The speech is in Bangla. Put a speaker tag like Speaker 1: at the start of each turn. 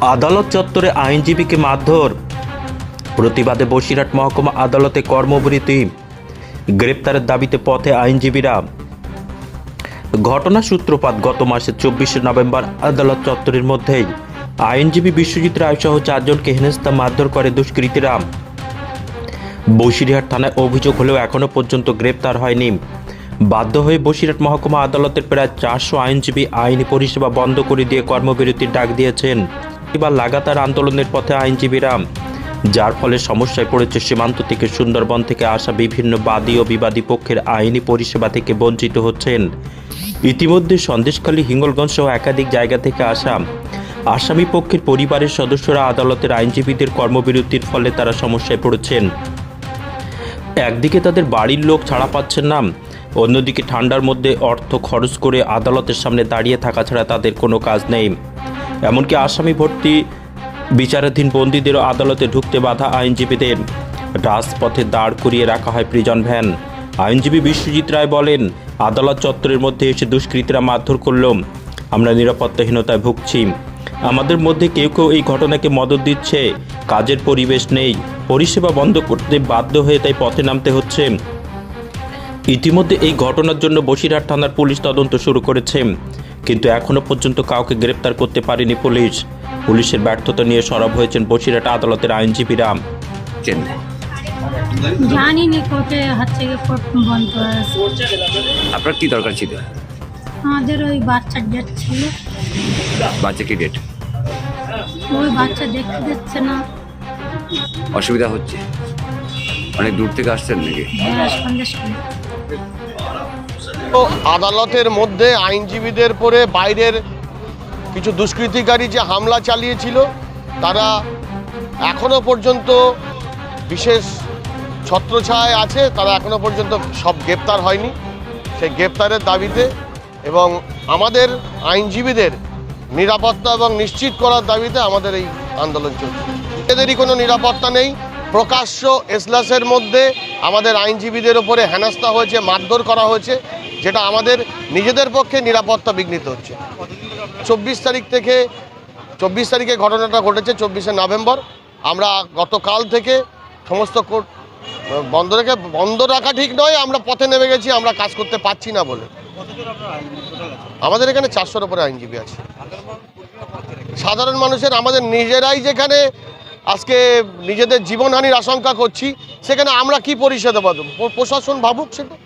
Speaker 1: আদালত চত্বরে আইনজীবীকে মারধর। প্রতিবাদে বসিরহাট মহকুমা আদালতে কর্মবিরতি। গ্রেপ্তারের দাবিতে পথে আইনজীবীরা। ঘটনা সূত্রপাত গত মাসের চব্বিশে নভেম্বর আদালত চত্বরের মধ্যেই। আইনজীবী বিশ্বজিৎ রায় সহ চারজনকে হেনস্থা মারধর করে দুষ্কৃতীরা। বসিরহাট থানায় অভিযোগ হলেও এখনও পর্যন্ত গ্রেপ্তার হয়নি। বাধ্য হয়ে বসিরহাট মহকুমা আদালতের প্রায় চারশো আইনজীবী আইনি পরিষেবা বন্ধ করে দিয়ে কর্মবিরতির ডাক দিয়েছেন। এবার লাগাতার আন্দোলনের পথে আইনজীবীরা, যার ফলে সমস্যায় পড়েছে সীমান্ত থেকে সুন্দরবন থেকে আসা বিভিন্ন বাদী ও বিবাদী পক্ষের আইনি পরিষেবা থেকে বঞ্চিত হচ্ছেন। ইতিমধ্যে সন্দেশখালী, হিঙ্গলগঞ্জ সহ একাধিক জায়গা থেকে আসা আসামি পক্ষের পরিবারের সদস্যরা আদালতের আইনজীবীদের কর্মবিরতির ফলে তারা সমস্যায় পড়েছেন। একদিকে তাদের বাড়ির লোক ছাড়া পাচ্ছেন না, অন্যদিকে ঠান্ডার মধ্যে অর্থ খরচ করে আদালতের সামনে দাঁড়িয়ে থাকা ছাড়া তাদের কোনো কাজ নেই। এমনকি আসামি ভর্তি বিচারাধীন বন্দীদেরও আদালতে ঢুকতে বাধা আইনজীবীদের। রাজপথে দাঁড় করিয়ে রাখা হয় প্রিজন ভ্যান। আইনজীবী বিশ্বজিৎ রায় বলেন, আদালত চত্বরের মধ্যে এসে দুষ্কৃতীরা মারধর করল। আমরা নিরাপত্তাহীনতায় ভুগছি। আমাদের মধ্যে কেউ কেউ এই ঘটনাকে মদত দিচ্ছে। কাজের পরিবেশ নেই। পরিষেবা বন্ধ করতে বাধ্য হয়ে তাই পথে নামতে হচ্ছে। ইতিমধ্যে এই ঘটনার জন্য বসিরহাট থানার পুলিশ তদন্ত শুরু করেছে। কিন্তু এখনও পর্যন্ত কাউকে গ্রেপ্তার করতে পারেনি পুলিশ। পুলিশের ব্যর্থতা নিয়ে সরব হয়েছেন বসিরহাট আদালতের আইনজীবীরা।
Speaker 2: চেন্নাই
Speaker 3: জানি নি কোর্টে হচ্ছে গিয়ে কোর্ট বন্ধ আছে।
Speaker 2: আপনার কি দরকার ছিল?
Speaker 3: আমাদের ওই বাচ্চার ডেট ছিল।
Speaker 2: বাচ্চা কি ডেট
Speaker 3: ওই বাচ্চা দেখতে দিচ্ছে না।
Speaker 2: অসুবিধা হচ্ছে? অনেক দূর থেকে আসছেন নাকি?
Speaker 3: হ্যাঁ সন্দেশ
Speaker 4: আদালতের মধ্যে আইনজীবীদের পরে বাইরের কিছু দুষ্কৃতিকারী যে হামলা চালিয়েছিল, তারা এখনও পর্যন্ত বিশেষ ছত্রছায় আছে, তারা এখনও পর্যন্ত সব গ্রেপ্তার হয়নি। সেই গ্রেপ্তারের দাবিতে এবং আমাদের আইনজীবীদের নিরাপত্তা এবং নিশ্চিত করার দাবিতে আমাদের এই আন্দোলন চলছে। এদেরই কোনো নিরাপত্তা নেই। প্রকাশ্য এসলাসের মধ্যে আমাদের আইনজীবীদের ওপরে হেনস্থা হয়েছে, মারধর করা হয়েছে। যেটা আমাদের নিজেদের পক্ষে নিরাপত্তা বিঘ্নিত হচ্ছে। চব্বিশ তারিখ থেকে, চব্বিশ তারিখে ঘটনাটা ঘটেছে, চব্বিশে নভেম্বর। আমরা গতকাল থেকে সমস্ত কোর্ট বন্ধ রেখে বন্ধ রাখা ঠিক নয়, আমরা পথে নেমে গেছি, আমরা কাজ করতে পারছি না বলে। আমাদের এখানে চারশোর উপরে আইনজীবী আছে। সাধারণ মানুষের, আমাদের নিজেরাই যেখানে আজকে নিজেদের জীবনহানির আশঙ্কা করছি, সেখানে আমরা কি পরিষেবা দেবো প্রশাসন ভাবুক সেটা?